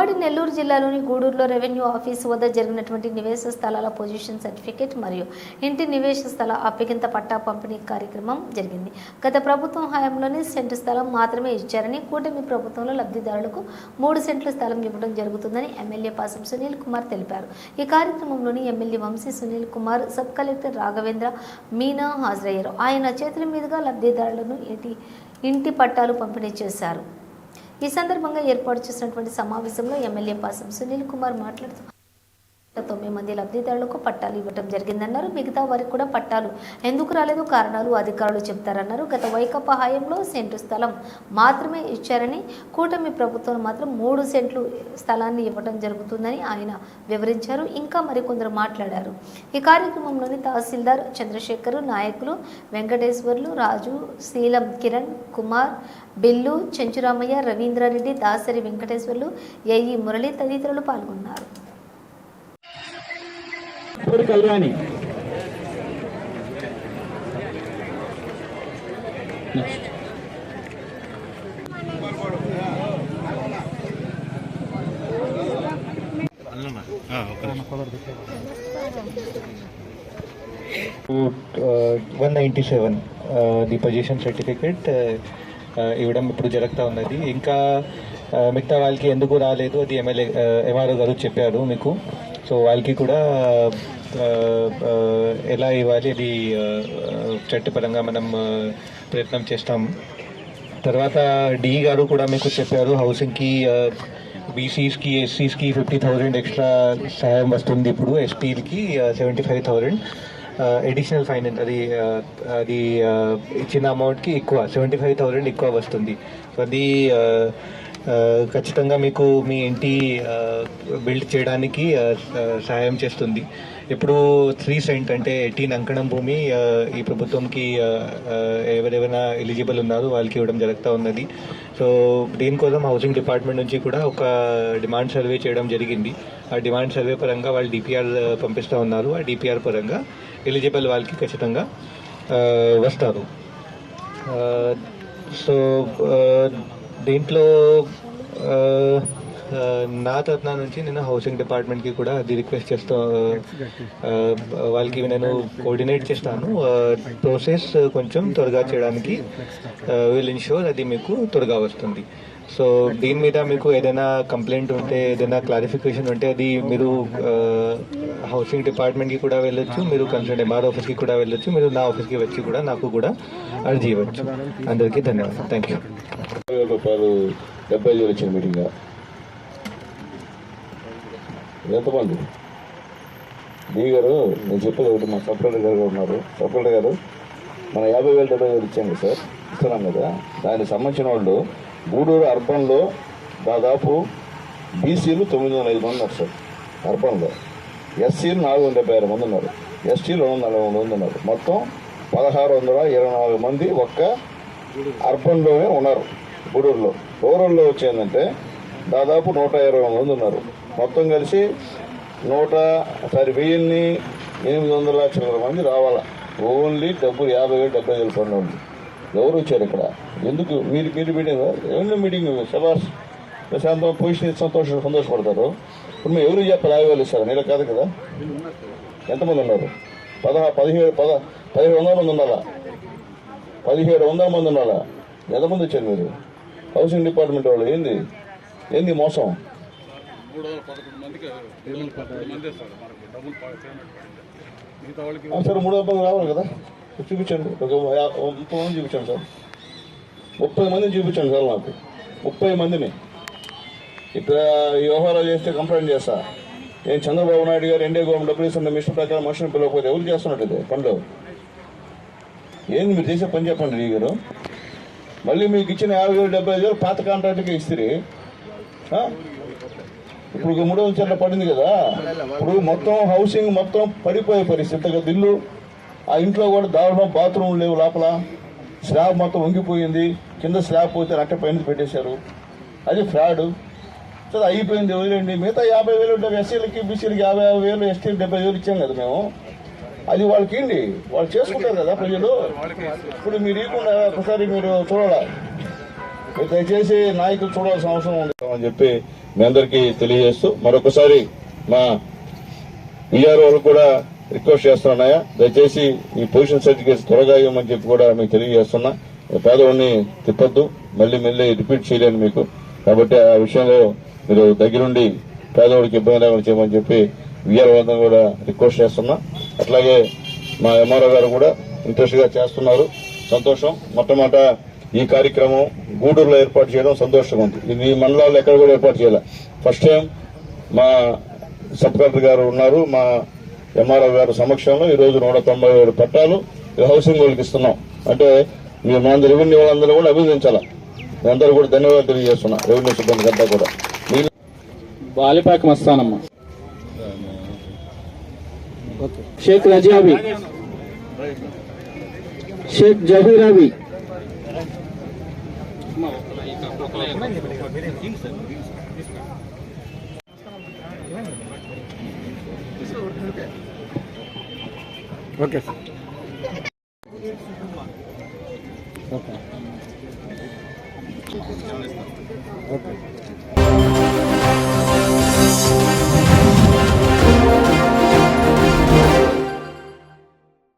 ఉమ్మడి నెల్లూరు జిల్లాలోని గూడూరులో రెవెన్యూ ఆఫీసు వద్ద జరిగినటువంటి నివేశ స్థలాల పొజిషన్ సర్టిఫికేట్ మరియు ఇంటి నివేశ స్థల అప్పగింత పట్టా పంపిణీ కార్యక్రమం జరిగింది. గత ప్రభుత్వం హయాంలోనే సెంటు స్థలం మాత్రమే ఇచ్చారని కూటమి ప్రభుత్వంలో లబ్ధిదారులకు మూడు సెంట్ల స్థలం ఇవ్వడం జరుగుతుందని ఎమ్మెల్యే పాసం సునీల్ కుమార్ తెలిపారు. ఈ కార్యక్రమంలోని MLA Vamsi Sunil Kumar sub collector Raghavendra Meena హాజరయ్యారు. ఆయన చేతుల మీదుగా లబ్ధిదారులను ఇంటి ఇంటి పట్టాలు పంపిణీ చేశారు. ఈ సందర్భంగా ఏర్పాటు చేసినటువంటి సమావేశంలో ఎమ్మెల్యే పాసం సునీల్ కుమార్ మాట్లాడుతూ తొమ్మిది మంది లబ్ధిదారులకు పట్టాలు ఇవ్వడం జరిగిందన్నారు. మిగతా వారికి కూడా పట్టాలు ఎందుకు రాలేదు? కారణాలు అధికారులు చెప్తారన్నారు. గత వైకప్ప హయాంలో సెంటు స్థలం మాత్రమే ఇచ్చారని కూటమి ప్రభుత్వం మాత్రం మూడు సెంట్లు స్థలాన్ని ఇవ్వడం జరుగుతుందని ఆయన వివరించారు. ఇంకా మరికొందరు మాట్లాడారు. ఈ కార్యక్రమంలోని తహసీల్దార్ చంద్రశేఖర్ నాయకులు వెంకటేశ్వర్లు రాజు శీలం కిరణ్ కుమార్ బిల్లు చెంచురామయ్య రవీంద్రారెడ్డి దాసరి వెంకటేశ్వర్లు ఏఈ మురళి తదితరులు పాల్గొన్నారు. ఇప్పుడు Kalyani. One ninety seven the position certificate ఇవ్వడం ఇప్పుడు జరుగుతూ ఉన్నది. ఇంకా మిగతా వాళ్ళకి ఎందుకు రాలేదు? అది ఎమ్మెల్యే ఎంఆర్ఓ గారు చెప్పారు మీకు. సో వాళ్ళకి కూడా ఎలా ఇవ్వాలి అది చట్టపరంగా మనం ప్రయత్నం చేస్తాం తర్వాత డి గారు కూడా మీకు చెప్పారు హౌసింగ్కి బీసీస్కి ఎస్సీస్కి ఫిఫ్టీ థౌజండ్ ఎక్స్ట్రా సహాయం వస్తుంది ఇప్పుడు ఎస్పీలకి seventy five thousand additional finance అది అది ఇచ్చిన అమౌంట్కి ఎక్కువ సెవెంటీ ఫైవ్ థౌజండ్ ఎక్కువ వస్తుంది. సో అది ఖచ్చితంగా మీకు మీ ఇంటి బిల్డ్ చేయడానికి సహాయం చేస్తుంది. ఇప్పుడు త్రీ సెంట్ అంటే ఎయిటీన్ అంకణం భూమి ఈ ప్రభుత్వంకి ఎవరెవరైనా ఎలిజిబుల్ ఉన్నారో వాళ్ళకి ఇవ్వడం జరుగుతూ ఉన్నది. సో దీనికోసం హౌసింగ్ డిపార్ట్మెంట్ నుంచి కూడా ఒక డిమాండ్ సర్వే చేయడం జరిగింది. ఆ డిమాండ్ సర్వే పరంగా వాళ్ళు డిపిఆర్ పంపిస్తూ ఉన్నారు. ఆ డిపిఆర్ పరంగా ఎలిజిబుల్ వాళ్ళకి ఖచ్చితంగా వస్తారు. సో దీంట్లో నా తరఫున నుంచి నేను హౌసింగ్ డిపార్ట్మెంట్కి కూడా అది రిక్వెస్ట్ చేస్తా వాళ్ళకి నేను కోఆర్డినేట్ చేస్తాను. ప్రాసెస్ కొంచెం త్వరగా చేయడానికి విల్ ఇన్షూర్ అది మీకు త్వరగా వస్తుంది. సో దీని మీద మీకు ఏదైనా కంప్లైంట్ ఉంటే ఏదైనా క్లారిఫికేషన్ ఉంటే అది మీరు హౌసింగ్ డిపార్ట్మెంట్కి కూడా వెళ్ళొచ్చు మీరు కన్సర్న్ ఎంఆర్ ఆఫీస్కి కూడా వెళ్ళొచ్చు మీరు నా ఆఫీస్కి వచ్చి కూడా నాకు కూడా అర్జీ ఇవ్వచ్చు. అందరికీ ధన్యవాదాలు. థ్యాంక్ యూ వేల రూపాయలు డెబ్బై ఐదు వేలు ఇచ్చిన మీటింగ్ ఎంతమంది డీ గారు నేను చెప్పేది ఒకటి మా సపరేటర్ గారు ఉన్నారు. సపరేటర్ గారు మన యాభై వేలు డెబ్బై వేలు ఇచ్చాం సార్ ఇస్తున్నాం కదా. దానికి సంబంధించిన వాళ్ళు గూడూరు అర్బన్లో దాదాపు బీసీలు తొమ్మిది వందల ఐదు మంది ఉన్నారు సార్ అర్బన్లో. ఎస్సీలు నాలుగు వందల డెబ్బై ఆరు మంది ఉన్నారు. ఎస్టీలు రెండు వందల నలభై మంది ఉన్నారు. మొత్తం పదహారు వందల ఇరవై నాలుగు మంది ఒక్క అర్బన్లోనే ఉన్నారు. గూడూరులో ఓవరాల్లో వచ్చేందంటే దాదాపు నూట ఇరవై మంది ఉన్నారు. మొత్తం కలిసి నూట సారీ వెయ్యిన్ని ఎనిమిది వందల లక్షల మంది రావాలా. ఓన్లీ డబ్బులు యాభై వేలు డెబ్బై వేలు పనులు ఉంది. ఎవరు వచ్చారు ఇక్కడ? ఎందుకు? మీరు మీరు మీటింగ్ ఎన్నో మీటింగ్ శబాష్ ప్రశాంతం పొజిషన్ సంతోష సంతోషపడతారు. ఇప్పుడు మేము ఎవరు చెప్పాలి? యాభై వేలు ఇస్తారు? నీళ్ళ కాదు కదా? ఎంతమంది ఉన్నారు? పదహా పదిహేడు పద పదిహేడు వందల మంది ఉండాలా పదిహేడు వందల మంది ఉండాలా ఎంతమంది వచ్చారు మీరు? హౌసింగ్ డిపార్ట్మెంట్ వాళ్ళు ఏంది? ఏంది మోసం? సార్ మూడు వందల మంది రావాలి కదా? చూపించండి. ఒక ముప్పై మంది చూపించండి సార్. ముప్పై మందిని చూపించండి సార్ నాకు ముప్పై మందిని. ఇక్కడ వ్యవహారాలు చేస్తే కంప్లైంట్ చేస్తా. నేను చంద్రబాబు నాయుడు గారు ఎన్డీ గవర్నమెంట్ డబ్బులు ఇస్తున్న మిషన్ ప్రకారం మనుషులు పిలవకపోతే ఎవరు చేస్తున్నట్టు ఇది? పనులు ఏంది మీరు చేసే పని చెప్పండి ఈ గారు. మళ్ళీ మీకు ఇచ్చిన యాభై వేలు డెబ్బై ఐదు వేలు పాత కాంట్రాక్ట్కి ఇస్తే ఇప్పుడు ఒక మూడు వందల చెట్ల పడింది కదా. ఇప్పుడు మొత్తం హౌసింగ్ మొత్తం పడిపోయే పరిస్థితి. ఇక బిల్లు ఆ ఇంట్లో కూడా దారుణం బాత్రూమ్ లేవు లోపల. స్లాబ్ మొత్తం వంగిపోయింది. కింద స్లాబ్ పోతే రట్ట పైన పెట్టేశారు. అది ఫ్రాడ్. సరే అయిపోయింది వదిలేండి మిగతా యాభై వేలు ఉంటే ఎస్సీలకి బీసీలకి యాభై యాభై వేలు ఎస్టీలకి డెబ్బై వేలు ఇచ్చాం కదా మేము. అది వాళ్ళకి ఏంటి వాళ్ళు చేసుకుంటారు కదా ప్రజలు ఇప్పుడు మీరు ఇవ్వకుండా ఒకసారి మీరు చూడాలా? మీరు దయచేసి నాయకులు చూడాల్సిన అవసరం ఉంది అని చెప్పి మీ అందరికీ తెలియజేస్తూ మరొకసారి మా విఆర్ఓలు కూడా రిక్వెస్ట్ చేస్తున్నాయా దయచేసి ఈ పొజిషన్ సర్టిఫికేట్స్ త్వరగా ఇవ్వమని చెప్పి కూడా మీకు తెలియజేస్తున్నా. పేదవాడిని తిప్పొద్దు. మళ్ళీ మళ్ళీ రిపీట్ చేయలేను మీకు. కాబట్టి ఆ విషయంలో మీరు దగ్గరుండి పేదవాడికి ఇబ్బంది లేకుండా చేయమని చెప్పి విఆర్ఓ వద్ద కూడా రిక్వెస్ట్ చేస్తున్నా. అట్లాగే మా ఎంఆర్ఓ గారు కూడా ఇంట్రెస్ట్గా చేస్తున్నారు. సంతోషం. మొట్టమొదట ఈ కార్యక్రమం గూడూరులో ఏర్పాటు చేయడం సంతోషంగా ఉంది. ఇది మండలాల్లో ఎక్కడ కూడా ఏర్పాటు చేయాలి. ఫస్ట్ టైం మా సబ్ కలెక్టర్ గారు ఉన్నారు. మా ఎంఆర్ఓ గారు సమక్షంలో ఈ రోజు నూట తొంభై ఏడు పట్టాలు హౌసింగ్ వాళ్ళకి ఇస్తున్నాం. అంటే మీరు మన రెవెన్యూ వాళ్ళందరూ కూడా అభినందించాలి. అందరూ కూడా ధన్యవాదాలు తెలియజేస్తున్నా. రెవెన్యూ సిబ్బంది అంతా కూడా. బాలిపాక మస్తానమ్మ. शेख रजावी शेख जबीर अवी ओके ओके ओके।